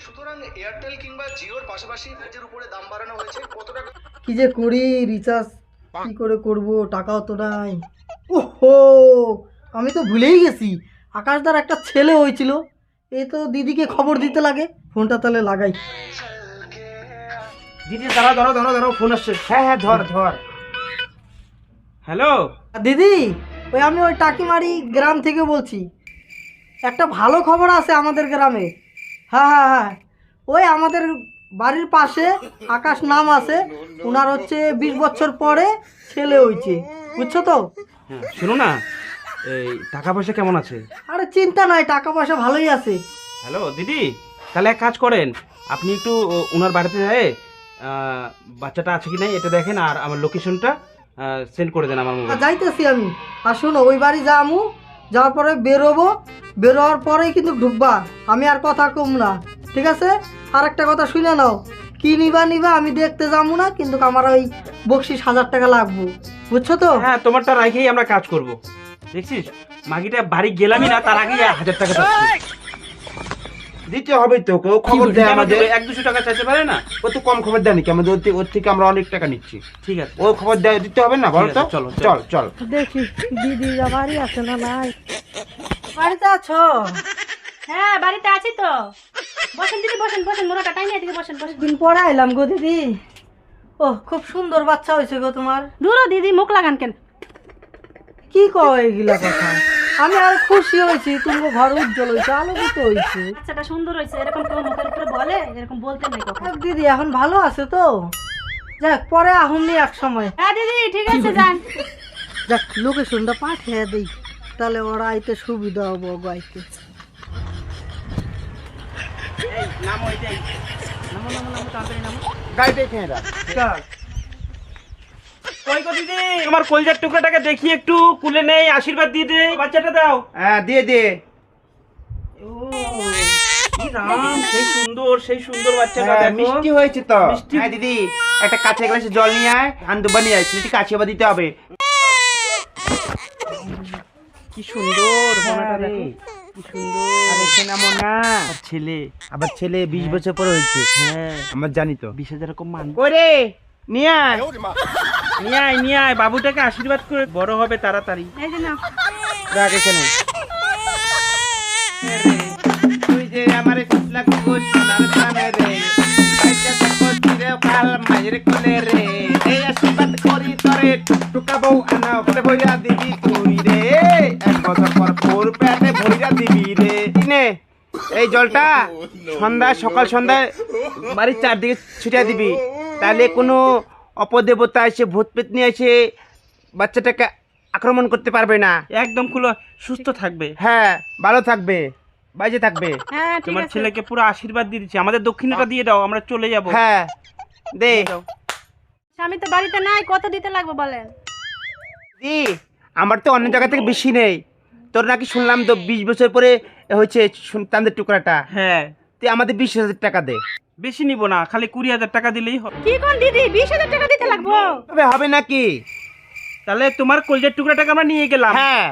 সুতরাং এয়ারটেল কিংবা জিওর পাশাপাশি রেঞ্জের উপরে দাম বাড়ানো হয়েছে। কত টাকা? কি যে করি রিচার্জ কি করে করব টাকাও তো নাই। ওহো! আমি তো ভুলেই গেছি। আকাশদার একটা ছেলে হয়েছিল। এই তো দিদিকে খবর দিতে লাগে। ফোনটা তাহলে লাগাই। দিদি দাঁড়া ধরো ধরো ধরো ফোন আসছে। হ্যাঁ হ্যাঁ ধর ধর। হ্যালো? দিদি ওই আমি ওই টাকিমারি গ্রাম থেকে বলছি। একটা ভালো খবর আছে আমাদের গ্রামে। হ্যাঁ হ্যাঁ হ্যাঁ। ওই আমাদের বাড়ির পাশে আকাশ নাম আছে। ওনার হচ্ছে বিশ বছর পরে ছেলে হয়েছে। বুঝছ তো? হ্যাঁ শোনো না। এই টাকা পয়সা কেমন আছে? আরে চিন্তা নাই টাকা পয়সা ভালোই আছে। হ্যালো দিদি তাহলে এক কাজ করেন। আপনি একটু ওনার বাড়িতে যায় বাচ্চাটা আছে কি নাই এটা দেখেন আর আমার লোকেশনটা সেন্ড করে দেন আমার যাইতেছি আমি। আর শোনো ওই বাড়ি যামু যাওয়ার পরে বেরোবো বেরোয়ার পরেই কিন্তু ঢুকবা। আমি আর কথা কম না ঠিক আছে? আর একটা কথা শুনে নাও। কি নিবা নিবা আমি দেখতে যাব না কিন্তু আমার ওই বকশিস হাজার টাকা লাগবো। বুঝছ তো? হ্যাঁ তোমারটা রাখেই আমরা কাজ করব। দেখছিস? মাগিটা বাড়ি গেলামই না তার আগেই হাজার টাকা। দিতে হবে তো ও খবর দেয় আমাদের? এক দুশো টাকা চাইতে পারে না? ও তো কম খবর দেয় নাকি আমাদের ওর থেকে- আমরা অনেক টাকা নিচ্ছি। ঠিক আছে। ও খবর দেয় দিতে হবে না বলো তো? চলো, চল। চল দেখি দিদি বাড়ি আছে না নাই? বাড়িতে আছো? হ্যাঁ বাড়িতে আছি তো। বসেন দিদি বসেন বসেন মোড়াটা টাইম এদিকে বসেন বসেন। দিন পরে এলাম গো দিদি। ও খুব সুন্দর বাচ্চা হয়েছে গো তোমার। দূরও দিদি মুখ লাগান কেন? কি কয় এগুলা কথা? আমি আর খুশি হয়েছি তুমি ঘর উজ্জ্বল হয়েছে আলোকিত হয়েছে। বাচ্চাটা সুন্দর হয়েছে এরকম কেউ মুখের উপরে বলে এরকম বলতে নেই কখন। দিদি এখন ভালো আছে তো? যাক পরে আহুমনি এক সময়। হ্যাঁ দিদি ঠিক আছে যান। যাক লোকেশনটা পাঠিয়ে দিই। তাহলে ওরা আইতে সুবিধা হব গো আইতে। গাড়িটা এখানে রাখ। কই গো দিদি? আমার কলজার টুকরাটাকে দেখি একটু কুলে নেই আশীর্বাদ দিয়ে দে বাচ্চাটা দাও। হ্যাঁ দিয়ে দে। রাম সেই সুন্দর সেই সুন্দর বাচ্চাটা হ্যাঁ, মিষ্টি হয়েছে তো। হ্যাঁ দিদি একটা কাছে গ্লাসে জল নিয়ে আয় ধান দুবা নিয়ে আয় ছেলেটি কাছে আবার দিতে হবে। কি সুন্দর মোনাটা দেখো কি সুন্দর। আরে সোনা মোনা। আর ছেলে। আবার ছেলে বিশ বছর পরে হয়েছে। হ্যাঁ। আমরা জানি তো। বিশ হাজার মান। ওরে নিয়ে আয়। নিয়ে আয় নিয়ে আয় বাবুটাকে আশীর্বাদ করে বড় হবে তাড়াতাড়ি। এই রাখ এখানে তুই যে আমার লাগবো সোনার দামে রে আইটা থাকো চিরকাল মায়ের কোলে রে। এই আশীর্বাদ করি তরে টুকা বউ আনা পেটে ভইরা দিবি তুই রে। এক বছর পর তোর পেটে ভইরা দিবি রে। নে এই জলটা সন্ধ্যা সকাল সন্ধ্যায় বাড়ির চারদিকে ছিটিয়ে দিবি। তাহলে কোনো অপদেবতা এসে ভূত পেতনি এসে বাচ্চাটাকে আক্রমণ করতে পারবে না। একদম খুলো সুস্থ থাকবে। হ্যাঁ ভালো থাকবে বাইজে থাকবে। হ্যাঁ ঠিক তোমার আছে। ছেলেকে পুরো আশীর্বাদ দিয়ে দিচ্ছি। আমাদের দক্ষিণাটা দিয়ে দাও আমরা চলে যাব। হ্যাঁ দে। দাও। স্বামী তো বাড়িতে নাই কত দিতে লাগবে বলেন? দি আমার তো অন্য জায়গা থেকে বেশি নেই। তোর নাকি শুনলাম তো বিশ বছর পরে হয়েছে সন্তানদের টুকরাটা। হ্যাঁ। তুই আমাদের বিশ হাজার টাকা দে। বেশি নিব না খালি কুড়ি হাজার টাকা দিলেই হবে। কি কোন দিদি? বিশ হাজার টাকা দিতে লাগবো? তবে হবে নাকি? তাহলে তোমার কলজার টুকরাটাকে আমরা নিয়ে গেলাম। হ্যাঁ।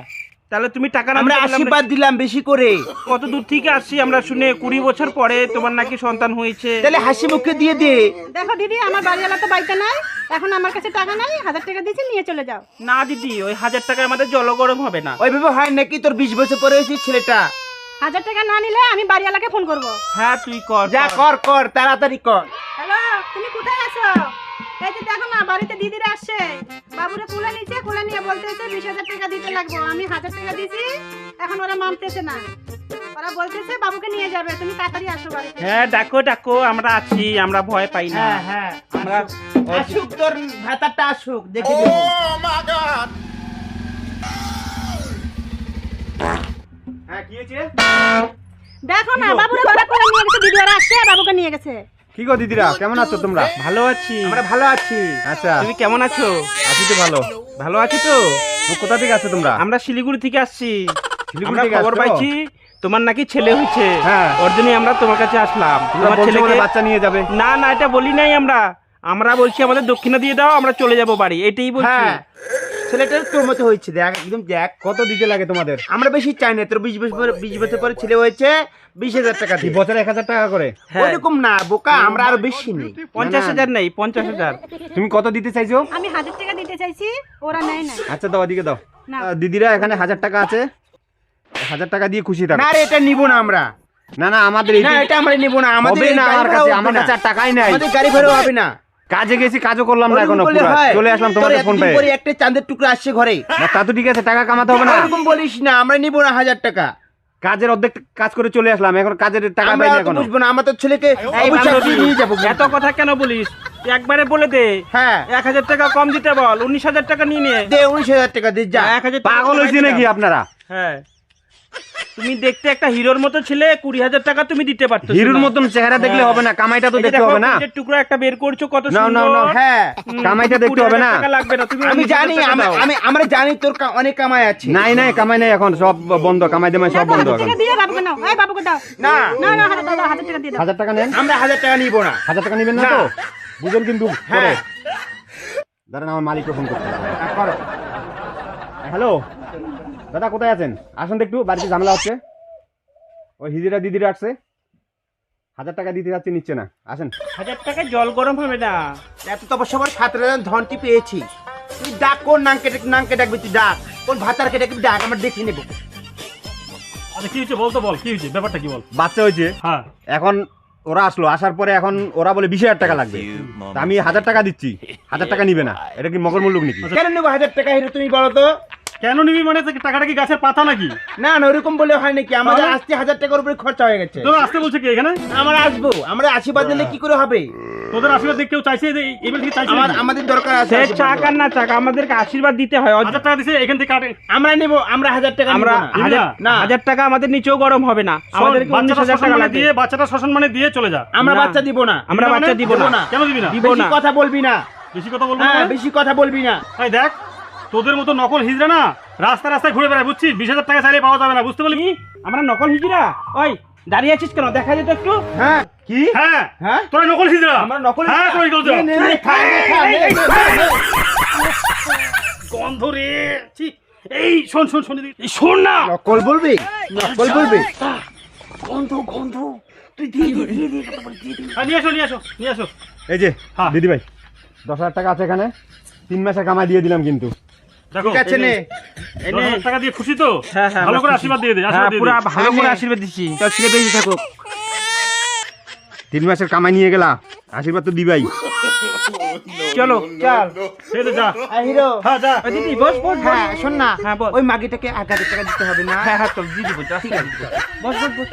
তাহলে তুমি টাকা না আমরা আশীর্বাদ দিলাম বেশি করে। কত দূর থেকে আসছি আমরা শুনে কুড়ি বছর পরে তোমার নাকি সন্তান হয়েছে। তাহলে হাসি মুখে দিয়ে দে। দেখো দিদি আমার বাড়িওয়ালা তো বাড়িতে নাই। এখন আমার কাছে টাকা নাই হাজার টাকা দিয়েছি নিয়ে চলে যাও। না দিদি ওই হাজার টাকা আমাদের জল গরম হবে না। ওইভাবে হয় নাকি তোর বিশ বছর পরে হয়েছে ছেলেটা? হাজার টাকা না নিলে আমি বাড়িওয়ালাকে ফোন করব। হ্যাঁ তুই কর যা কর। কর তাড়াতাড়ি কর। হ্যালো তুমি কোথায় আছো? এই যে দেখো না বাড়িতে দিদিরা আসছে। বাবুরে কুলে নিচ্ছে কুলে নিয়ে বলতেছে বিশ হাজার টাকা দিতে লাগবো। আমি হাজার টাকা দিছি এখন ওরা মানতেছে না। ওরা বলতেছে বাবুকে নিয়ে যাবে তুমি তাড়াতাড়ি আসো বাড়িতে। হ্যাঁ ডাকো ডাকো আমরা আছি আমরা ভয় পাই না। হ্যাঁ হ্যাঁ আমরা আসুক। তোর ভাতাটা আসুক দেখি দেবো। হ্যাঁ কি হয়েছে? দেখো না বাবুরে ঘরে করে নিয়ে গেছে দিদি আসছে বাবুকে নিয়ে গেছে। কি গো দিদিরা কেমন আছো তোমরা? ভালো আছি। আমরা ভালো আছি। আচ্ছা। তুমি কেমন আছো? আছি তো ভালো। ভালো আছো তো? তো কোথা থেকে আছো তোমরা? আমরা শিলিগুড়ি থেকে আসছি। শিলিগুড়ি থেকে খবর পাইছি তোমার নাকি ছেলে হয়েছে। হ্যাঁ। ওর জন্যই আমরা তোমার কাছে আসলাম। তোমার ছেলেকে বাচ্চা নিয়ে যাবে। না না এটা বলি নাই আমরা। আমরা বলছি আমাদের দক্ষিণা দিয়ে দাও আমরা চলে যাব বাড়ি। এটাই বলছি। হ্যাঁ। ছেলেটার তোর মতো হয়েছে দেখ একদম দেখ কত দিতে লাগে তোমাদের। আমরা বেশি চাই না তোর বিশ বছর বিশ বছর পরে ছেলে হয়েছে বিশ হাজার টাকা দিয়ে। বছরে এক হাজার টাকা করে? হ্যাঁ। ওইরকম না বোকা আমরা আরও বেশি নেই। পঞ্চাশ হাজার নেই পঞ্চাশ হাজার। তুমি কত দিতে চাইছো? আমি হাজার টাকা দিতে চাইছি ওরা নেয় না। আচ্ছা দাও এদিকে দাও। দিদিরা এখানে হাজার টাকা আছে। হাজার টাকা দিয়ে খুশি থাকো। না রে এটা নিব না আমরা। না না আমাদের এটা আমরা নিব না আমাদের না আমার কাছে আমার কাছে টাকাই নাই। আমাদের গাড়ি ভাড়াও হবে না। কাজে গেছি কাজও করলাম না এখনও? চলে আসলাম তোর তোমাদের ফোন পেয়ে পরে একটা চাঁদের টুকরো আসছে ঘরে। না তা তো ঠিক আছে টাকা কামাতে হবে না। ওরকম বলিস না আমরা নিব না হাজার টাকা। কাজের অর্ধেক কাজ করে চলে আসলাম এখন কাজের টাকা পাই না এখনও। বুঝব না আমার তো ছেলেকে নিয়ে যাব। এত কথা কেন বলিস? একবারে বলে দে। হ্যাঁ। এক হাজার টাকা কম দিতে বল উনিশ হাজার টাকা নিয়ে নে। দে উনিশ হাজার টাকা দে যা। এক হাজার টাকা পাগল হয়েছে নাকি আপনারা? হ্যাঁ। তুমি দেখতে একটা হিরোর মতো ছেলে কুড়ি হাজার টাকা তুমি দিতে পারতো হিরোর মতন চেহারা দেখলে হবে না কামাইটা তো দেখতে হবে না। টুকরো একটা বের করছ কত না, না, না। হ্যাঁ কামাইটা দেখতে হবে না। টাকা লাগবে না তুমি আমি জানি আমি আমরা জানি তোর অনেক কামাই আছে। নাই নাই কামাই নাই এখন সব বন্ধ কামাই দামাই সব বন্ধ এখন। টাকা দিয়ে বাবুকে নাও। এই বাবুকে দাও। না। না না হাজার টাকা দাও, হাজার টাকা দিয়ে দাও। হাজার টাকা নেন। আমরা হাজার টাকা নিব না। হাজার টাকা নেবেন না। তো? বুঝেন কিন্তু হ্যাঁ। দাঁড়ান আমার মালিককে ফোন করতে। হ্যাঁ, হ্যালো? দাদা কোথায় আছেন? আসুন তো একটু বাড়িতে ঝামেলা হচ্ছে। ওই হিজিরা দিদিরা আসছে। হাজার টাকা দিতে যাচ্ছে নিচ্ছে না। আসেন। হাজার টাকা জল গরম হবে না। এত তপস্যা করে সাঁতরে ধনটি পেয়েছি। তুই ডাক কোন নাম কেটে নাম কেটে ডাকবি তুই ডাক। কোন ভাতার কেটে ডাক আমরা দেখে নেব। আচ্ছা কি হয়েছে বলতো বল কি হয়েছে? ব্যাপারটা কি বল? বাচ্চা হয়েছে। হ্যাঁ। এখন ওরা আসলো আসার পরে এখন ওরা বলে বিশ হাজার টাকা লাগবে। তা আমি হাজার টাকা দিচ্ছি। হাজার টাকা নিবে না। এটা কি মকর মুল্লুক নাকি? কেন নেব হাজার টাকা? হিরো তুমি বলো তো। কেন নিবি মানে? টাকাটা কি গাছের পাতা নাকি? না না ওরকম বলে হয় নাকি? আমাদের? আজকে হাজার টাকার উপরে খরচা হয়ে গেছে। তোরা আসতে বলছে কি এখানে? আমরা আসব। আমরা আশীর্বাদ দিলে কি করে হবে? তোদের আশীর্বাদ কেউ চাইছে? যে এবার থেকে চাইছে আমার আমাদের দরকার আছে চাক আর না চাক আমাদেরকে আশীর্বাদ দিতে হয়। হাজার টাকা দিছে এখান থেকে কাটে আমরা নেব আমরা হাজার টাকা আমরা হাজার না? হাজার টাকা আমাদের নিচেও গরম হবে না। আমাদেরকে উনিশ হাজার টাকা মানে দিয়ে বাচ্চাটা শ্মশান মানে দিয়ে চলে যা। আমরা বাচ্চা দিব না। আমরা বাচ্চা মানে? দিব দিব না। কেন দিবি না? দিব না কথা বলবি না। বেশি কথা বলব হ্যাঁ না বেশি কথা বলবি না। এই দেখ। তোদের মতো নকল হিজড়া না রাস্তা রাস্তায় ঘুরে বেড়ায় বুঝছিস? বিশ হাজার টাকা চাইলে পাওয়া যাবে না বুঝতে পারলি? কি? আমরা নকল হিজড়া? ওই দাঁড়িয়ে আছিস কেন? দেখা যেত একটু? হ্যাঁ। কি? হ্যাঁ। হ্যাঁ? তোরা নকল হিজড়া? আমরা নকল হ্যাঁ তোরা নকল। গন্ধ রে ছি, এই শোন শোন শোন। এই শোন না। নকল বলবি? নকল বলবি? হ্যাঁ, নিয়ে আসো নিয়ে আসো নিয়ে আসো। এই যে হ্যাঁ। দিদি ভাই দশ হাজার টাকা আছে এখানে। তিন মাসে কামাই দিয়ে দিলাম কিন্তু। ঠিক আছে নে। দশ টাকা দিয়ে খুশি তো? হ্যাঁ, হ্যাঁ, ভালো করে আশীর্বাদ দিয়ে দে হ্যাঁ আশীর্বাদ দিয়ে পুরো ভালো করে আশীর্বাদ দিচ্ছি। তোর ছেলে বেঁচে থাকুক তিন মাসের কামাই নিয়ে গেলা। আশীর্বাদ তো দিবাই। চলো চল। ঠিক যা। হিরো। হ্যাঁ যা। দিদি বস বস বস। হ্যাঁ শোন না। ওই মাগিটাকে এক হাজার টাকা দিতে হবে না? হ্যাঁ হ্যাঁ তো ঠিক আছে। বস বস বস।